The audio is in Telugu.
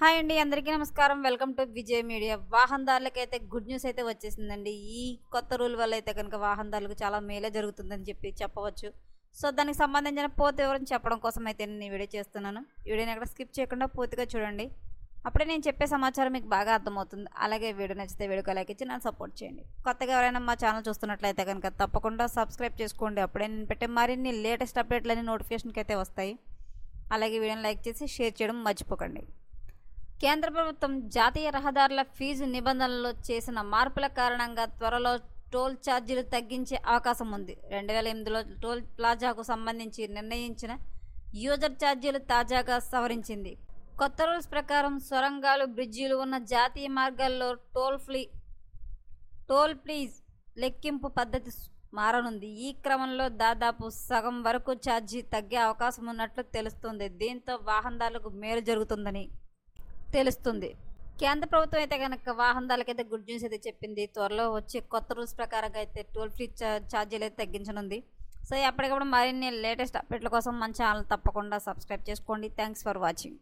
హాయ్ అండి అందరికీ నమస్కారం. Welcome to Vijay media. వాహనదారులకైతే అయితే గుడ్ న్యూస్ అయితే వచ్చేసిందండి. ఈ కొత్త రూల్ వల్ల అయితే కనుక వాహనదారులకు చాలా మేలే జరుగుతుందని చెప్పి చెప్పవచ్చు. సో దానికి సంబంధించిన పూర్తి వివరం చెప్పడం కోసం అయితే నేను ఈ వీడియో చేస్తున్నాను. వీడియోని ఎక్కడ స్కిప్ చేయకుండా పూర్తిగా చూడండి. అప్పుడే నేను చెప్పే సమాచారం మీకు బాగా అర్థమవుతుంది. అలాగే వీడియో నచ్చితే వీడియో లైక్ ఇచ్చి నన్ను సపోర్ట్ చేయండి. కొత్తగా ఎవరైనా మా ఛానల్ చూస్తున్నట్లయితే కనుక తప్పకుండా సబ్స్క్రైబ్ చేసుకోండి. అప్పుడే నేను పెట్టే మరిన్ని లేటెస్ట్ అప్డేట్లన్నీ నోటిఫికేషన్కి అయితే వస్తాయి. అలాగే వీడియోని లైక్ చేసి షేర్ చేయడం మర్చిపోకండి. కేంద్ర ప్రభుత్వం జాతీయ రహదారుల ఫీజు నిబంధనల్లో చేసిన మార్పుల కారణంగా త్వరలో టోల్ ఛార్జీలు తగ్గించే అవకాశం ఉంది. రెండు వేల ఎనిమిదిలో టోల్ ప్లాజాకు సంబంధించి నిర్ణయించిన యూజర్ ఛార్జీలు తాజాగా సవరించింది. కొత్త రూల్స్ ప్రకారం సొరంగాలు బ్రిడ్జీలు ఉన్న జాతీయ మార్గాల్లో టోల్ ఫ్రీ టోల్ ప్లీజ్ లెక్కింపు పద్ధతి మారనుంది. ఈ క్రమంలో దాదాపు సగం వరకు ఛార్జీ తగ్గే అవకాశం ఉన్నట్లు తెలుస్తుంది. దీంతో వాహనదారులకు మేలు జరుగుతుందని తెలుస్తుంది. కేంద్ర ప్రభుత్వం అయితే కనుక వాహనదారులకైతే గుడ్ న్యూస్ అయితే చెప్పింది. త్వరలో వచ్చే కొత్త రూల్స్ ప్రకారంగా అయితే టోల్ ఫ్రీ ఛార్జీలు అయితే తగ్గించనుంది. సో ఎప్పటికప్పుడు మరిన్ని లేటెస్ట్ అప్డేట్ల కోసం మన ఛానల్ తప్పకుండా సబ్స్క్రైబ్ చేసుకోండి. Thanks for watching.